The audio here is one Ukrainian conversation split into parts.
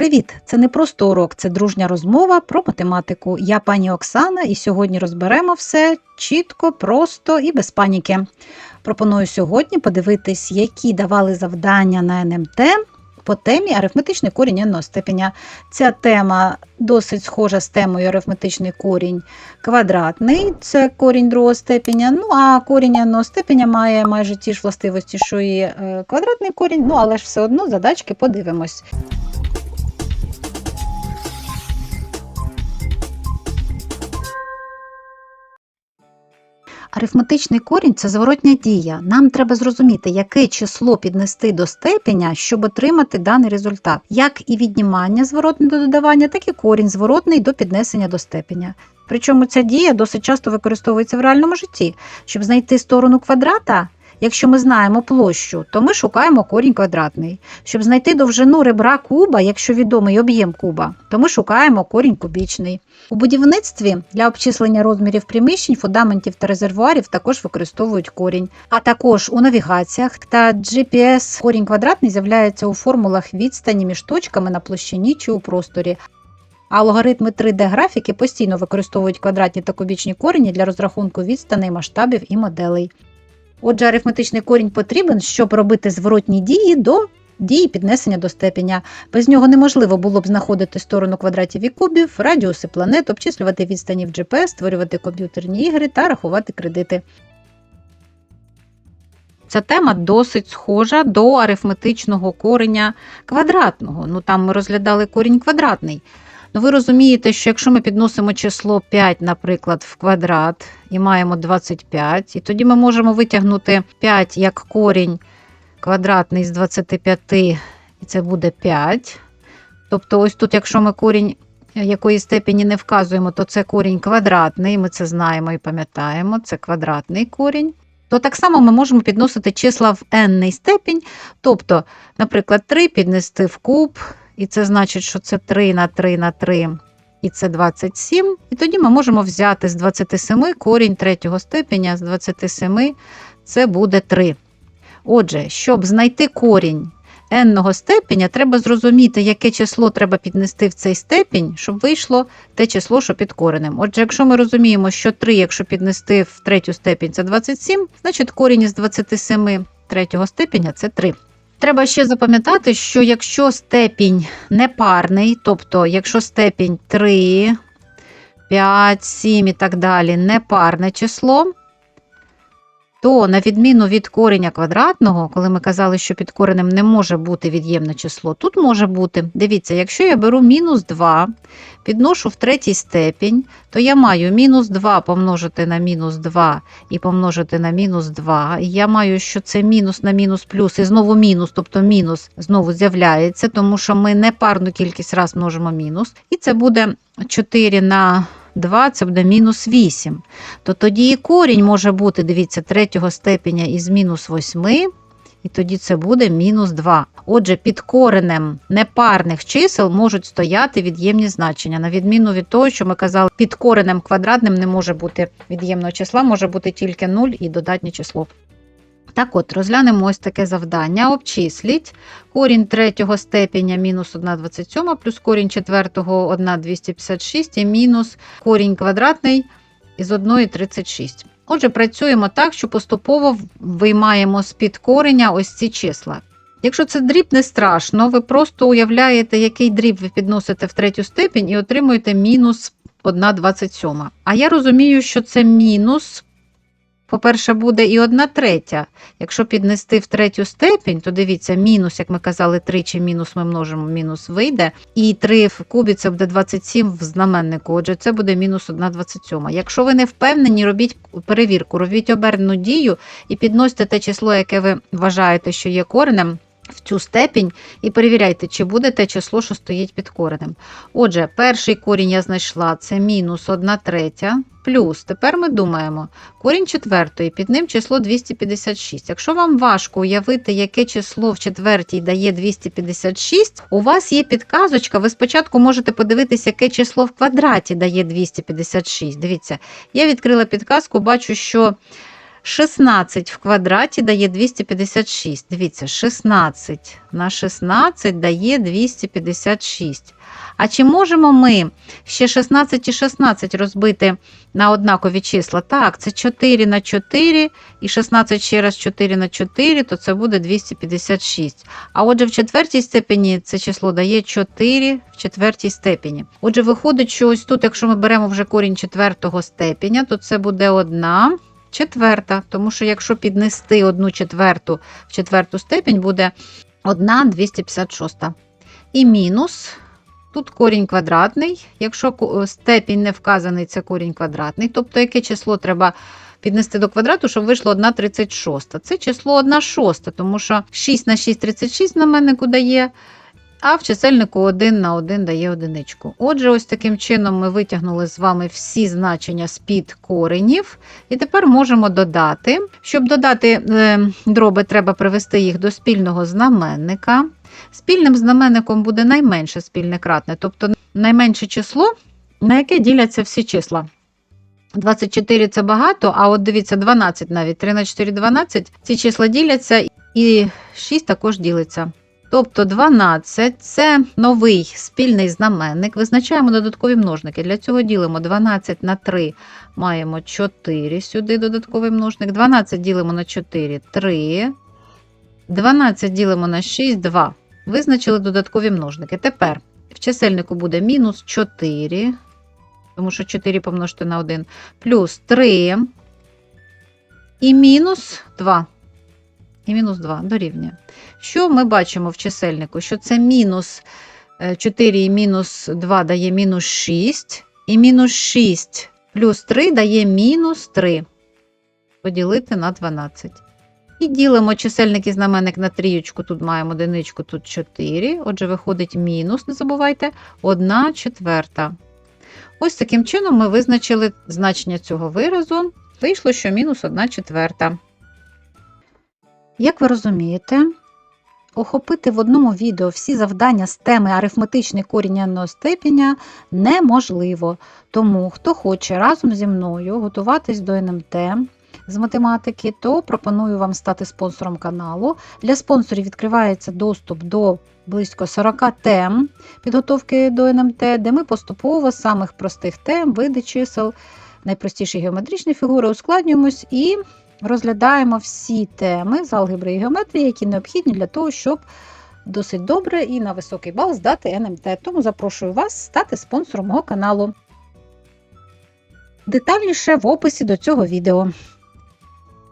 Привіт! Це не просто урок, це дружня розмова про математику. Я пані Оксана, і сьогодні розберемо все чітко, просто і без паніки. Пропоную сьогодні подивитись, які давали завдання на НМТ по темі арифметичний корінь n степеня. Ця тема досить схожа з темою арифметичний корінь квадратний, це корінь другого степеня. Ну а корінь n степеня має майже ті ж властивості, що і е, квадратний корінь, ну але ж все одно задачки подивимось. Арифметичний корінь це зворотня дія. Нам треба зрозуміти, яке число піднести до степеня, щоб отримати даний результат. Як і віднімання зворотне до додавання, так і корінь зворотний до піднесення до степеня. Причому ця дія досить часто використовується в реальному житті. Щоб знайти сторону квадрата, якщо ми знаємо площу, то ми шукаємо корінь квадратний. Щоб знайти довжину ребра куба, якщо відомий об'єм куба, то ми шукаємо корінь кубічний. У будівництві для обчислення розмірів приміщень, фундаментів та резервуарів також використовують корінь. А також у навігаціях та GPS корінь квадратний з'являється у формулах відстані між точками на площині чи у просторі. А логаритми 3D-графіки постійно використовують квадратні та кубічні корені для розрахунку відстаней, масштабів і моделей. Отже, арифметичний корінь потрібен, щоб робити зворотні дії до дії піднесення до степеня. Без нього неможливо було б знаходити сторону квадратів і кубів, радіуси планет, обчислювати відстані в GPS, створювати комп'ютерні ігри та рахувати кредити. Ця тема досить схожа до арифметичного кореня квадратного. Ну там ми розглядали корінь квадратний. Ну, ви розумієте, що якщо ми підносимо число 5, наприклад, в квадрат і маємо 25, і тоді ми можемо витягнути 5 як корінь квадратний з 25, і це буде 5. Тобто, ось тут, якщо ми корінь якої степені не вказуємо, то це корінь квадратний, ми це знаємо і пам'ятаємо, це квадратний корінь. То так само ми можемо підносити числа в n степінь. Тобто, наприклад, 3 піднести в куб, і це значить, що це 3 на 3 на 3, і це 27. І тоді ми можемо взяти з 27 корінь третього степеня, з 27 це буде 3. Отже, щоб знайти корінь n степеня, треба зрозуміти, яке число треба піднести в цей степінь, щоб вийшло те число, що під коренем. Отже, якщо ми розуміємо, що 3, якщо піднести в третю степінь, це 27, значить корінь із 27 третього степеня це 3. Треба ще запам'ятати, що якщо степінь непарний, тобто якщо степінь 3, 5, 7 і так далі непарне число, то на відміну від кореня квадратного, коли ми казали, що під коренем не може бути від'ємне число, тут може бути. Дивіться, якщо я беру мінус 2, підношу в третій степінь, то я маю мінус 2 помножити на мінус 2 і помножити на мінус 2. І я маю, що це мінус на мінус плюс, і знову мінус, тобто мінус знову з'являється, тому що ми не парну кількість раз множимо мінус. І це буде 4 на 2 це буде мінус 8. То тоді і корінь може бути, дивіться, третього степеня із мінус 8, і тоді це буде мінус 2. Отже, під коренем непарних чисел можуть стояти від'ємні значення. На відміну від того, що ми казали, під коренем квадратним не може бути від'ємного числа, може бути тільки 0 і додатнє число. Так от, розглянемо ось таке завдання. Обчисліть корінь третього степеня мінус 1,27 плюс корінь четвертого 1,256 і мінус корінь квадратний із 1,36. Отже, працюємо так, що поступово виймаємо з-під кореня ось ці числа. Якщо це дріб не страшно, ви просто уявляєте, який дріб ви підносите в третю степінь і отримуєте мінус 1,27. А я розумію, що це мінус по-перше, буде і одна третя. Якщо піднести в третю степінь, то дивіться, мінус, як ми казали, тричі мінус ми множимо, мінус вийде. І 3 в кубі це буде 27 в знаменнику. Отже, це буде мінус 1,27. Якщо ви не впевнені, робіть перевірку, робіть обернену дію і підносите те число, яке ви вважаєте, що є коренем. В цю степінь і перевіряйте, чи буде те число, що стоїть під коренем. Отже, перший корінь я знайшла це мінус 1 третя. Плюс, тепер ми думаємо, корінь четвертої, під ним число 256. Якщо вам важко уявити, яке число в четвертій дає 256, у вас є підказочка, ви спочатку можете подивитися, яке число в квадраті дає 256. Дивіться, я відкрила підказку, бачу, що 16 в квадраті дає 256. Дивіться, 16 на 16 дає 256. А чи можемо ми ще 16 і 16 розбити на однакові числа? Так, це 4 на 4 і 16 ще раз 4 на 4, то це буде 256. А отже, в четвертій степені це число дає 4 в четвертій степені. Отже, виходить, що ось тут, якщо ми беремо вже корінь четвертого степеня, то це буде 1 четверта. Тому що якщо піднести 1 четверту в четверту степень, буде 1 256. І мінус. Тут корінь квадратний. Якщо степінь не вказаний, це корінь квадратний. Тобто, яке число треба піднести до квадрату, щоб вийшло 1 36. Це число 1 шоста, тому що 6 на 6 36 знаменнику дає, а в чисельнику 1 на 1 дає одиничку. Отже, ось таким чином ми витягнули з вами всі значення з-під коренів. І тепер можемо додати. Щоб додати е, дроби, треба привести їх до спільного знаменника. Спільним знаменником буде найменше спільне кратне, тобто найменше число, на яке діляться всі числа. 24 це багато, а от дивіться, 12 навіть 3 на 4 12. Ці числа діляться і 6 також ділиться. Тобто 12 це новий спільний знаменник. Визначаємо додаткові множники. Для цього ділимо 12 на 3, маємо 4 сюди додатковий множник. 12 ділимо на 4 3. 12 ділимо на 6 2. Визначили додаткові множники. Тепер в чисельнику буде мінус 4, тому що 4 помножити на 1, плюс 3 і мінус 2. І мінус 2 дорівнює. Що ми бачимо в чисельнику? Що це мінус е, 4 і мінус 2 дає мінус 6, і мінус 6 плюс 3 дає мінус 3. Поділити на 12. І ділимо чисельник і знаменник на трієчку. Тут маємо одиничку, тут 4. Отже, виходить мінус, не забувайте, 1 четверта. Ось таким чином ми визначили значення цього виразу. Вийшло, що мінус 1 четверта. Як ви розумієте, охопити в одному відео всі завдання з теми арифметичний корінь n степеня неможливо. Тому, хто хоче разом зі мною готуватись до НМТ з математики, то пропоную вам стати спонсором каналу. Для спонсорів відкривається доступ до близько 40 тем підготовки до НМТ, де ми поступово з самих простих тем, види чисел, найпростіші геометричні фігури ускладнюємось і розглядаємо всі теми з алгебри і геометрії, які необхідні для того, щоб досить добре і на високий бал здати НМТ. Тому запрошую вас стати спонсором мого каналу. Детальніше в описі до цього відео.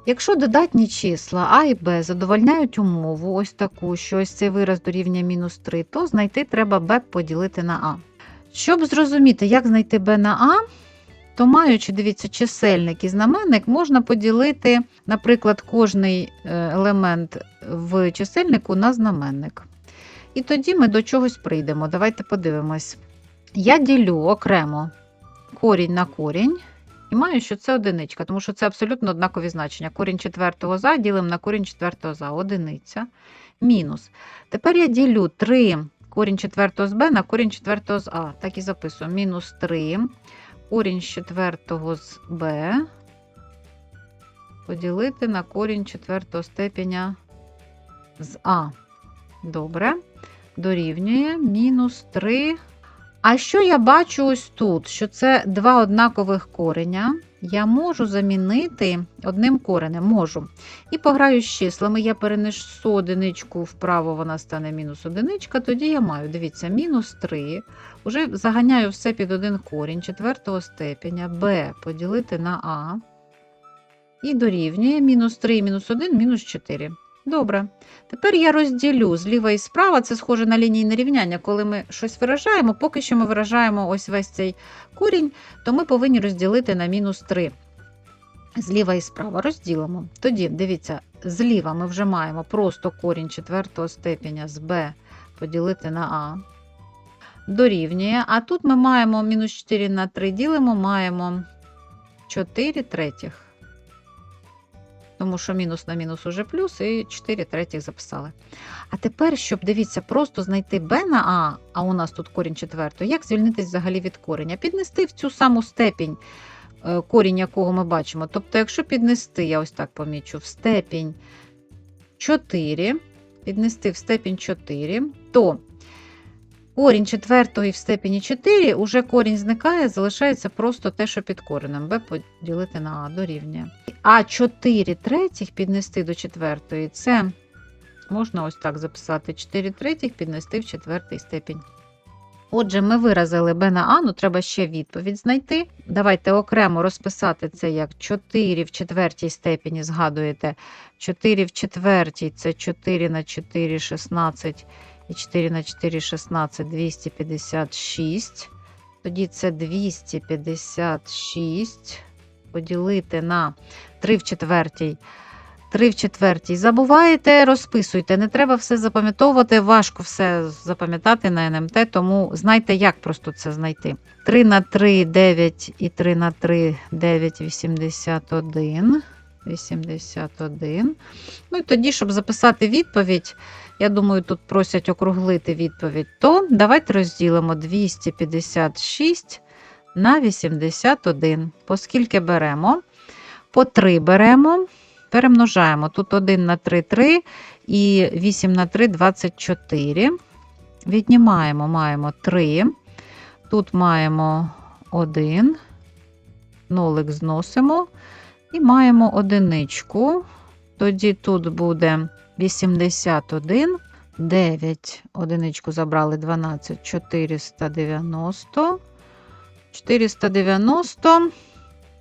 Якщо додатні числа А і Б задовольняють умову, ось таку, що ось цей вираз дорівнює мінус 3, то знайти треба Б поділити на А. Щоб зрозуміти, як знайти Б на А, то маючи, дивіться, чисельник і знаменник, можна поділити, наприклад, кожний е, елемент в чисельнику на знаменник. І тоді ми до чогось прийдемо. Давайте подивимось. Я ділю окремо корінь на корінь. І маю, що це одиничка, тому що це абсолютно однакові значення. Корінь четвертого за ділимо на корінь четвертого за одиниця. Мінус. Тепер я ділю 3 корінь четвертого з b на корінь четвертого з А. Так і записую. Мінус 3 корінь четвертого з b поділити на корінь четвертого степеня з А. Добре. Дорівнює мінус 3 а що я бачу ось тут? Що це два однакових кореня. Я можу замінити одним коренем. Можу. І пограю з числами. Я перенесу одиничку вправо, вона стане мінус одиничка. Тоді я маю, дивіться, мінус 3. Уже заганяю все під один корінь четвертого степеня b поділити на А. І дорівнює мінус 3, мінус 1, мінус 4. Добре. Тепер я розділю зліва і справа, це схоже на лінійне рівняння. Коли ми щось виражаємо, поки що ми виражаємо ось весь цей корінь, то ми повинні розділити на мінус 3. Зліва і справа розділимо. Тоді, дивіться, зліва ми вже маємо просто корінь четвертого степеня з b поділити на А. Дорівнює. А тут ми маємо мінус 4 на 3 ділимо, маємо 4 третіх тому що мінус на мінус уже плюс, і 4 третіх записали. А тепер, щоб дивіться, просто знайти b на А, а у нас тут корінь четвертого, як звільнитись взагалі від кореня? Піднести в цю саму степінь е, корінь якого ми бачимо. Тобто, якщо піднести, я ось так помічу, в степінь 4, піднести в степінь 4, то корінь четвертої в степені 4, уже корінь зникає, залишається просто те, що під коренем. b поділити на А дорівнює. А 4 третіх піднести до четвертої, це можна ось так записати. 4 третіх піднести в четвертий степінь. Отже, ми виразили b на А, ну треба ще відповідь знайти. Давайте окремо розписати це як 4 в четвертій степені, згадуєте. 4 в четвертій це 4 на 4, 16, і 4 на 4, 16, 256. Тоді це 256 поділити на 3 в четвертій. 3 в четвертій. Забуваєте, розписуйте. Не треба все запам'ятовувати, важко все запам'ятати на НМТ, тому знайте, як просто це знайти. 3 на 3 9 і 3 на 3 9, 81. 81. Ну і тоді, щоб записати відповідь, я думаю, тут просять округлити відповідь, то давайте розділимо 256 на 81. Поскільки беремо? По 3 беремо. Перемножаємо. Тут 1 на 3 3 і 8 на 3 24. Віднімаємо, маємо 3. Тут маємо 1. Нолик зносимо. І маємо одиничку. Тоді тут буде 81. 9. Одиничку забрали 12, 490. 490.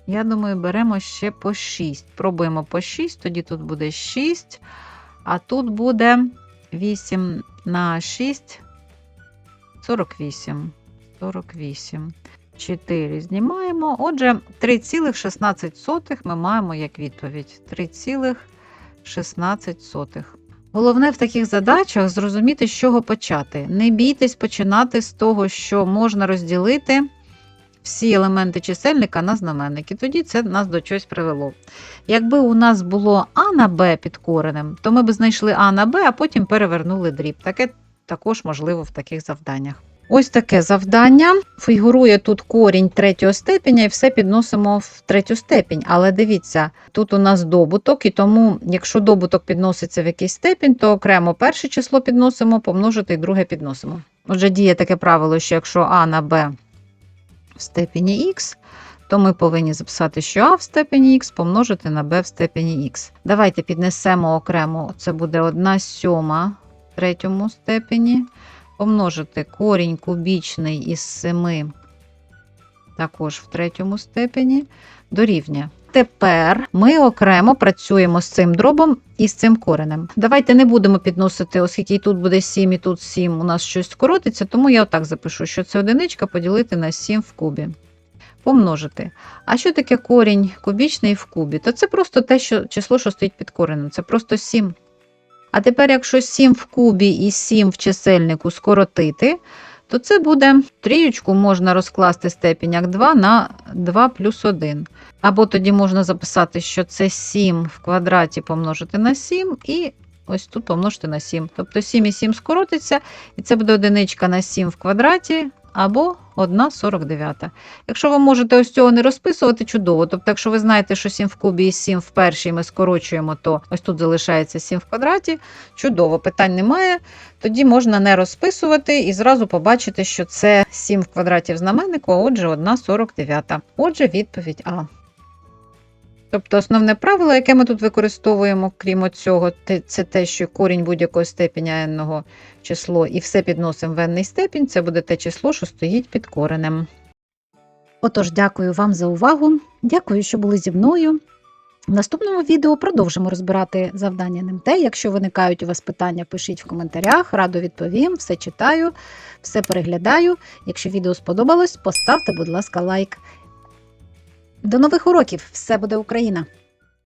Я думаю, беремо ще по 6. Пробуємо по 6, тоді тут буде 6, а тут буде 8 на 6, 48. 48. 4 знімаємо. Отже, 3,16 ми маємо як відповідь. 3,16. Головне в таких задачах зрозуміти, з чого почати. Не бійтесь починати з того, що можна розділити всі елементи чисельника на знаменники. Тоді це нас до чогось привело. Якби у нас було А на Б під коренем, то ми б знайшли А на Б, а потім перевернули дріб. Таке також можливо в таких завданнях. Ось таке завдання. Фігурує тут корінь третього степеня, і все підносимо в третю степінь. Але дивіться, тут у нас добуток, і тому, якщо добуток підноситься в якийсь степінь, то окремо перше число підносимо, помножити і друге підносимо. Отже, діє таке правило, що якщо А на Б в степені х, то ми повинні записати, що А в степені х помножити на Б в степені х. Давайте піднесемо окремо, це буде 1 сьома в третьому степені. Помножити корінь кубічний із 7, також в третьому степені, дорівнює. Тепер ми окремо працюємо з цим дробом і з цим коренем. Давайте не будемо підносити, оскільки і тут буде 7, і тут 7, у нас щось скоротиться, тому я отак запишу, що це одиничка поділити на 7 в кубі. Помножити. А що таке корінь кубічний в кубі? То це просто те, що число, що стоїть під коренем. Це просто 7. А тепер, якщо 7 в кубі і 7 в чисельнику скоротити, то це буде трієчку можна розкласти степінь як 2 на 2 плюс 1. Або тоді можна записати, що це 7 в квадраті помножити на 7, і ось тут помножити на 7. Тобто 7 і 7 скоротиться, і це буде одиничка на 7 в квадраті, або 1,49. Якщо ви можете ось цього не розписувати, чудово. Тобто, якщо ви знаєте, що 7 в кубі і 7 в першій ми скорочуємо, то ось тут залишається 7 в квадраті. Чудово, питань немає. Тоді можна не розписувати і зразу побачити, що це 7 в квадраті в знаменнику, а отже, 1,49. Отже, відповідь А. Тобто основне правило, яке ми тут використовуємо, крім цього, це те, що корінь будь-якого степеня n число і все підносимо в n степінь, це буде те число, що стоїть під коренем. Отож, дякую вам за увагу. Дякую, що були зі мною. В наступному відео продовжимо розбирати завдання НМТ. Якщо виникають у вас питання, пишіть в коментарях, радо відповім, все читаю, все переглядаю. Якщо відео сподобалось, поставте, будь ласка, лайк. До нових уроків! Все буде Україна!